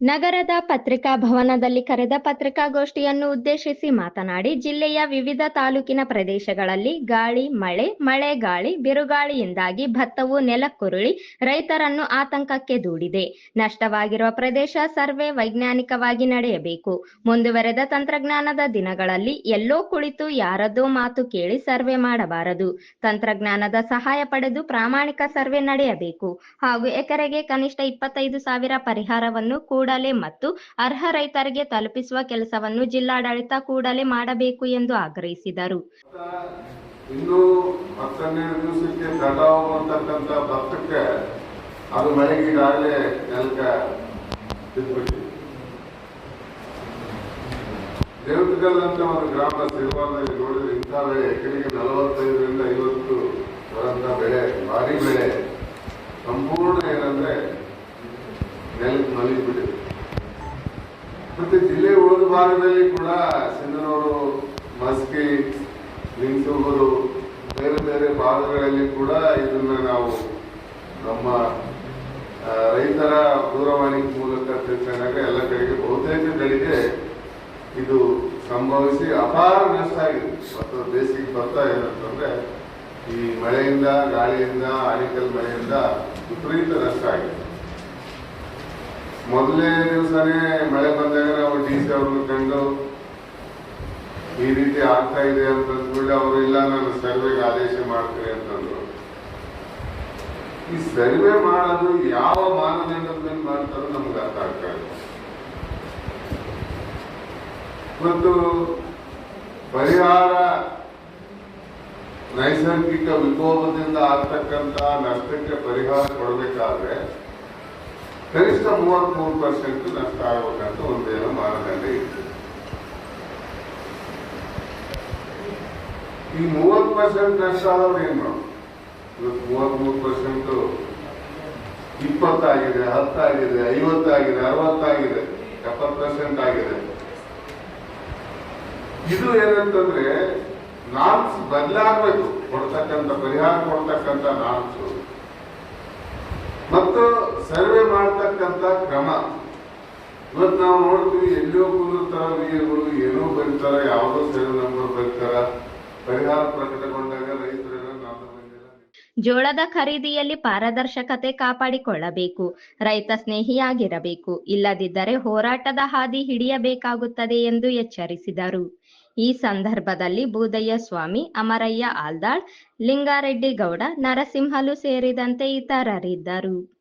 ನಗರದ ಪತ್ರಿಕಾ ಭವನದಲ್ಲಿ ಕರೆದ ಪತ್ರಿಕಾಗೋಷ್ಠಿಯನ್ನು ಉದ್ದೇಶಿಸಿ ಮಾತನಾಡಿ, ಜಿಲ್ಲೆಯ ವಿವಿಧ ತಾಲೂಕಿನ ಪ್ರದೇಶಗಳಲ್ಲಿ ಗಾಳಿ, ಮಳೆ ಮಳೆ ಗಾಳಿ ಬಿರುಗಾಳಿಯಿಂದಾಗಿ ಭತ್ತವು ನೆಲಕ್ಕುರುಳಿ ರೈತರನ್ನು ಆತಂಕಕ್ಕೆ ದೂಡಿದೆ. ನಷ್ಟವಾಗಿರುವ ಪ್ರದೇಶ ಸರ್ವೆ ವೈಜ್ಞಾನಿಕವಾಗಿ ನಡೆಯಬೇಕು. ಮುಂದುವರೆದ ತಂತ್ರಜ್ಞಾನದ ದಿನಗಳಲ್ಲಿ ಎಲ್ಲೋ ಕುಳಿತು ಯಾರದ್ದೋ ಮಾತು ಕೇಳಿ ಸರ್ವೆ ಮಾಡಬಾರದು. ತಂತ್ರಜ್ಞಾನದ ಸಹಾಯ ಪಡೆದು ಪ್ರಾಮಾಣಿಕ ಸರ್ವೆ ನಡೆಯಬೇಕು. ಹಾಗೂ ಎಕರೆಗೆ ಕನಿಷ್ಠ ಇಪ್ಪತ್ತೈದು ಸಾವಿರ ಪರಿಹಾರವನ್ನು ಕೂಡಲೇ ಮತ್ತು ಅರ್ಹ ರೈತರಿಗೆ ತಲುಪಿಸುವ ಕೆಲಸವನ್ನು ಜಿಲ್ಲಾಡಳಿತ ಕೂಡಲೇ ಮಾಡಬೇಕು ಎಂದು ಆಗ್ರಹಿಸಿದರು. ಇನ್ನು ಹತ್ತನ್ನೆರಡು ದಿವಸಕ್ಕೆ ದಟ ಹೋಗ್ತಕ್ಕಂಥ ಭತ್ತಕ್ಕೆ ಅದು ಮಳೆಗೆ ಈಗಾಗಲೇ ನೆಲಕ ಬಿದ್ದುಬಿಟ್ಟಿದೆ ದೇವತಗಲ್ ಅಂತ ಒಂದು ಗ್ರಾಮ ಸಿರುವಾರದಲ್ಲಿ ನೋಡಿದ್ರೆ ಇಂಥ ಬೆಳೆ ಎಕರೆಗೆ ನಲವತ್ತೈದರಿಂದ ಐವತ್ತು ಬರಂತ ಬೆಳೆ, ಭಾರಿ ಬೆಳೆ. ಸಂಪೂರ್ಣ ಏನಂದ್ರೆ ನೆಲಕ್ಕೆ ಮಲಗಿಬಿಟ್ಟಿದೆ. ಮತ್ತೆ ಜಿಲ್ಲೆ ಉಳಿದ ಭಾಗದಲ್ಲಿ ಕೂಡ ಸಿಂಧನೂರು, ಮಸ್ಕಿ, ಲಿಂಗಸೂರು, ಬೇರೆ ಬೇರೆ ಭಾಗಗಳಲ್ಲಿ ಕೂಡ ಇದನ್ನ ನಾವು ನಮ್ಮ ರೈತರ ದೂರವಾಣಿ ಮೂಲಕ ತಿಳಿಸಿದಾಗ ಎಲ್ಲ ಕಡೆಗೆ ಬಹುತೇಕ ಕಡೆಗೆ ಇದು ಸಂಭವಿಸಿ ಅಪಾರ ನಷ್ಟ ಆಗಿದೆ. ಮತ್ತು ಬೇಸಿಗೆ ಭತ್ತ ಏನಂತಂದ್ರೆ ಈ ಮಳೆಯಿಂದ, ಗಾಳಿಯಿಂದ ಆಡಿಕಲ್ ಮಳೆಯಿಂದ ವಿಪರೀತ ನಷ್ಟ ಆಗಿದೆ. ಮೊದಲನೇ ದಿವಸನೇ ಮಳೆ ಬಂದಾಗ ನಾವು ಡಿ ಸಿ ಅವ್ರನ್ನ ಕಂಡು ಈ ರೀತಿ ಆಗ್ತಾ ಇದೆ ಅಂತ ಅಂದ್ಬಿಟ್ಟು ಅವರು, ಇಲ್ಲ, ನಾನು ಸರ್ವೆಗೆ ಆದೇಶ ಮಾಡ್ತೀನಿ ಅಂತಂದ್ರು ಈ ಸರ್ವೆ ಮಾಡೋದು ಯಾವ ಮಾನದಂಡದ ಮಾಡ್ತಾರೋ ನಮ್ಗೆ ಅರ್ಥ ಆಗ್ತಾ ಇಲ್ಲ. ಮತ್ತು ಪರಿಹಾರ ನೈಸರ್ಗಿಕ ವಿಕೋಪದಿಂದ ಆಗ್ತಕ್ಕಂತ ನಷ್ಟಕ್ಕೆ ಪರಿಹಾರ ಕೊಡಬೇಕಾದ್ರೆ ಕನಿಷ್ಠ ಮೂವತ್ಮೂರು ಪರ್ಸೆಂಟ್ ನಷ್ಟ ಆಗಬೇಕಂತ ಒಂದೇನೋ ಮಾನದಂಡ ಇತ್ತು ಈ ಮೂವತ್ತು ಪರ್ಸೆಂಟ್ ನಷ್ಟ ಆದವ್ರು ಏನು ಮಾಡೋದು ಇವತ್ತು ಮೂವತ್ಮೂರು ಪರ್ಸೆಂಟ್ ಇಪ್ಪತ್ತಾಗಿದೆ, ಹತ್ತಾಗಿದೆ, ಐವತ್ತಾಗಿದೆ, ಅರವತ್ತಾಗಿದೆ ಎಪ್ಪತ್ ಪರ್ಸೆಂಟ್ ಆಗಿದೆ. ಇದು ಏನಂತಂದ್ರೆ ನಾಲ್ಕು ಬದಲಾಗಬೇಕು. ಕೊಡ್ತಕ್ಕಂಥ, ಪರಿಹಾರ ಕೊಡ್ತಕ್ಕಂಥ ನಾರ್ಮ್ಸ್ ಮತ್ತು ಸರ್ವೆ ಮಾಡ್ತಕ್ಕಂಥ ಕ್ರಮ. ಇವತ್ತು ನಾವು ನೋಡ್ತೀವಿ ಎಲ್ಲೋ ಕುಂದಿರ್ತಾರ ಏನೋ ಬರೀತಾರೆ, ಯಾವುದೋ ಸೇವೆ ನಂಬರ್ ಬರೀತಾರ. ಪರಿಹಾರ ಪ್ರಕಟಗೊಂಡಾಗ ಜೋಳದ ಖರೀದಿಯಲ್ಲಿ ಪಾರದರ್ಶಕತೆ ಕಾಪಾಡಿಕೊಳ್ಳಬೇಕು. ರೈತ ಸ್ನೇಹಿಯಾಗಿರಬೇಕು. ಇಲ್ಲದಿದ್ದರೆ ಹೋರಾಟದ ಹಾದಿ ಹಿಡಿಯಬೇಕಾಗುತ್ತದೆ ಎಂದು ಎಚ್ಚರಿಸಿದರು. ಈ ಸಂದರ್ಭದಲ್ಲಿ ಬೂದಯ್ಯ ಸ್ವಾಮಿ, ಅಮರಯ್ಯ ಆಲ್ದಾಳ್ ಲಿಂಗಾರೆಡ್ಡಿ ಗೌಡ ನರಸಿಂಹಲು ಸೇರಿದಂತೆ ಇತರರಿದ್ದರು.